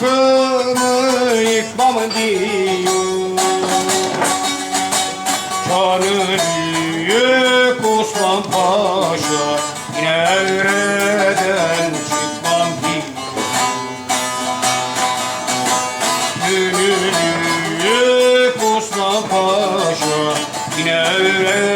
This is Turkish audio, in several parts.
etrafımı yıkmam diyor. Canı büyük Osman Paşa Yine evreden çıkmam diyor. Günü büyük Osman Paşa Yine evreden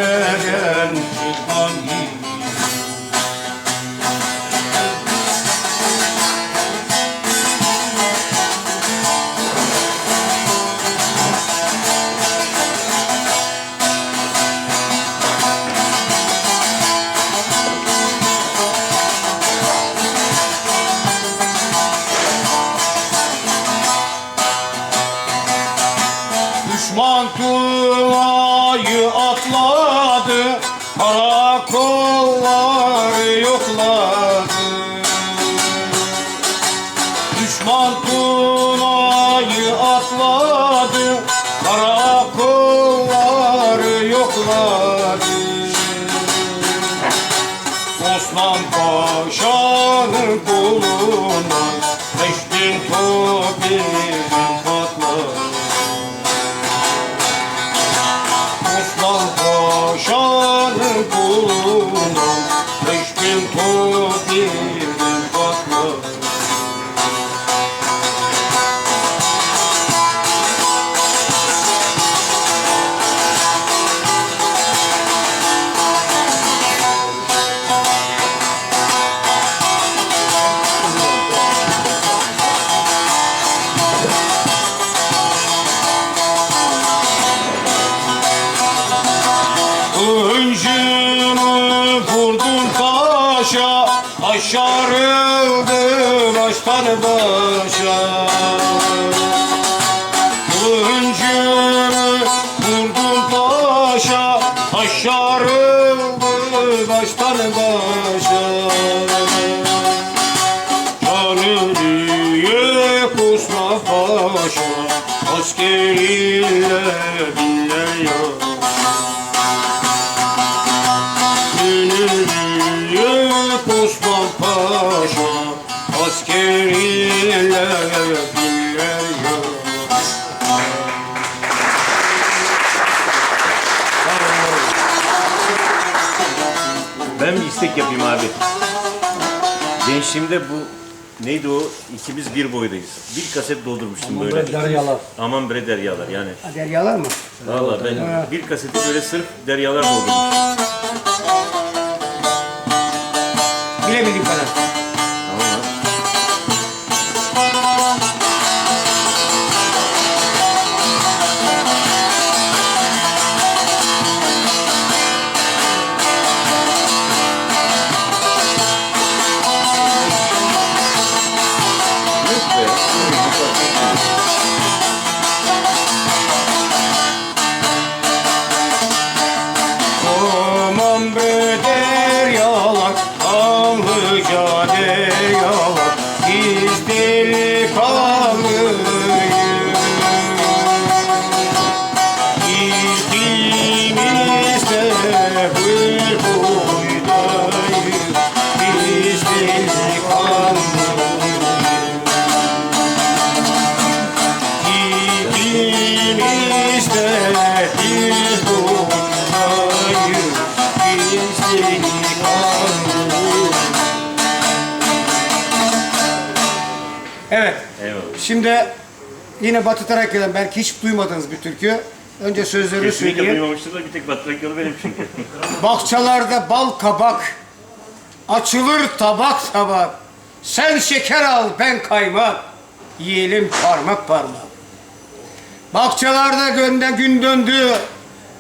tuğlayı atladı Karakolları yokladı. Düşman tuğlayı atladı Karakolları yokladı. Osman Paşa'nın kolundan Beş bin başa Öncümü vurdum baştan başa büyük Osman Paşa Askeriyle binler istek yapayım abi. Gençliğimde bu neydi o? İkimiz bir boydayız. Bir kaset doldurmuştum böyle. Deryalar. Aman bre deryalar yani. Deryalar mı? Valla ben bir kaseti böyle sırf deryalar doldurmuştum. Bir Biz delikanlıyız Evet. Eyvallah. Şimdi yine Batı Trakya'dan belki hiç duymadığınız bir türkü. Önce sözlerini Kesinlikle söyleyeyim. duymamıştır da bir tek Batı Trakyalı benim çünkü. Bahçelerde bal kabak, açılır tabak tabak. Sen şeker al ben kaymak, yiyelim parmak parmak. Bahçelerde gönde gün döndü,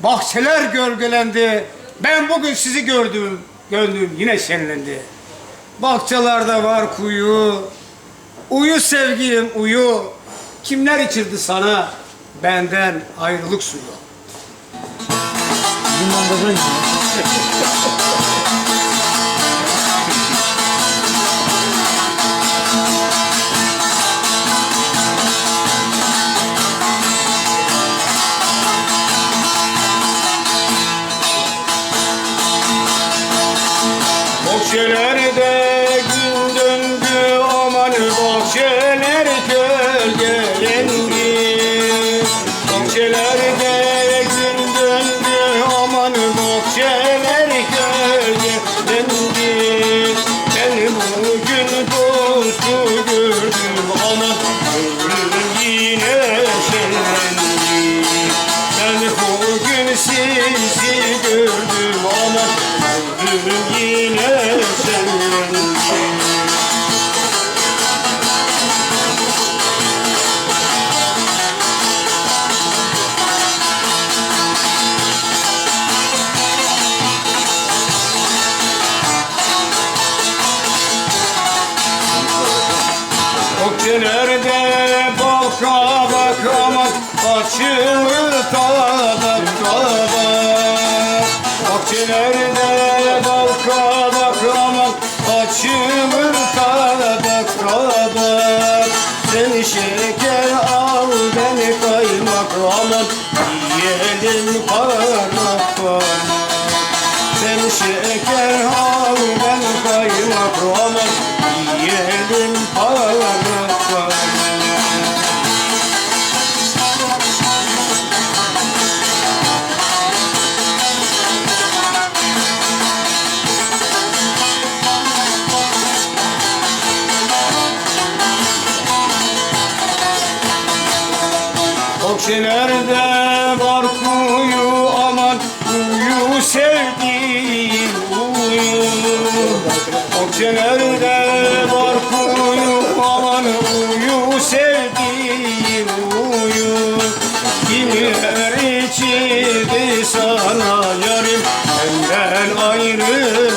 bahçeler gölgelendi. Ben bugün sizi gördüm, gönlüm yine şenlendi. Bahçelerde var kuyu, uyu sevgilim uyu. Kimler içirdi sana benden ayrılık suyu? Bahçelerde gün Bahçelerde Açılır tabak tabak Okçelerde bal kabak aman Açılır tabak tabak Sen şeker al ben kaymak aman Yiyelim parmak Okşelerde var kuyu aman Uyu sevdiğim uyu Okşelerde var kuyu aman Uyu sevdiğim uyu Kimler içirdi sana yarim Benden ayrılık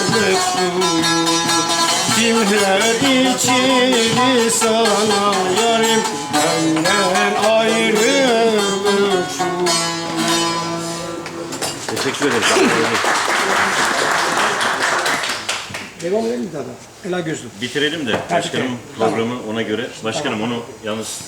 Teşekkür ederim. Devam edelim mi daha? Ela gözlüm. Bitirelim de başkanım programı ona göre. Başkanım onu yalnız